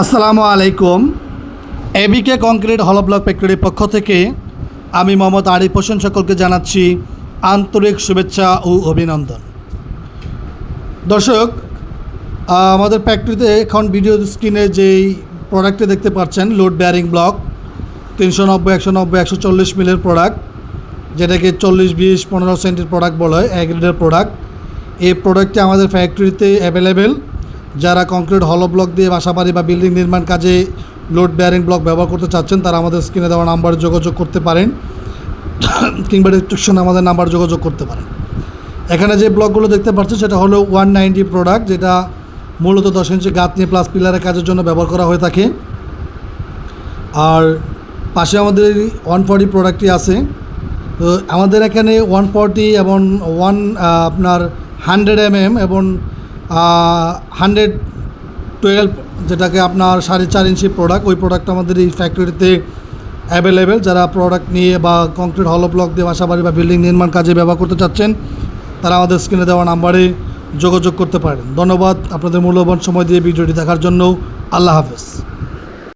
আসসালামু আলাইকুম। এবিকে কংক্রিট হল ব্লক ফ্যাক্টরির পক্ষ থেকে আমি মোহাম্মদ আরিফ হোসেন সকলকে জানাচ্ছি আন্তরিক শুভেচ্ছা ও অভিনন্দন। দর্শক আমাদের ফ্যাক্টরিতে এখন ভিডিও স্ক্রিনে যেই প্রোডাক্টটি দেখতে পাচ্ছেন লোড বেয়ারিং ব্লক তিনশো নব্বই, একশো নব্বই, একশো চল্লিশ মিলের প্রোডাক্ট যেটাকে চল্লিশ, বিশ, পনেরো সেন্টের প্রোডাক্ট বলা হয়, এক প্রোডাক্ট এই প্রোডাক্টটি আমাদের ফ্যাক্টরিতে অ্যাভেলেবেল যারা কংক্রিট হলো ব্লক দিয়ে বাসাবাড়ি বা বিল্ডিং নির্মাণ কাজে লোড বেয়ারিং ব্লক ব্যবহার করতে চাচ্ছেন, তারা আমাদের স্ক্রিনে দেওয়া নাম্বারে যোগাযোগ করতে পারেন। কিংবা ডিসক্রিপশনে আমাদের নাম্বার যোগাযোগ করতে পারেন। এখানে যে ব্লকগুলো দেখতে পাচ্ছেন, সেটা হলো ওয়ান নাইনটি প্রোডাক্ট যেটা মূলত দশ ইঞ্চি গাঁথনি প্লাস পিলারের কাজের জন্য ব্যবহার করা হয়ে থাকে। আর পাশে আমাদের ওয়ান ফর্টি প্রোডাক্টটি আছে। তো আমাদের এখানে ওয়ান ফর্টি এবং ওয়ান আপনার হান্ড্রেড এম এম এবং হান্ড্রেড টুয়েলভ যেটাকে আপনার সাড়ে চার ইঞ্চি প্রোডাক্ট ওই প্রোডাক্ট আমাদের এই ফ্যাক্টরিতে অ্যাভেলেবেল যারা প্রোডাক্ট নিয়ে বা কংক্রিট হল ব্লক দিয়ে বাসাবাড়ি বা বিল্ডিং নির্মাণ কাজে ব্যবহার করতে চাচ্ছেন, তারা আমাদের স্ক্রিনে দেওয়া নাম্বারে যোগাযোগ করতে পারেন। ধন্যবাদ। আপনাদের মূল্যবান সময় দিয়ে ভিডিওটি দেখার জন্য আল্লাহ হাফেজ।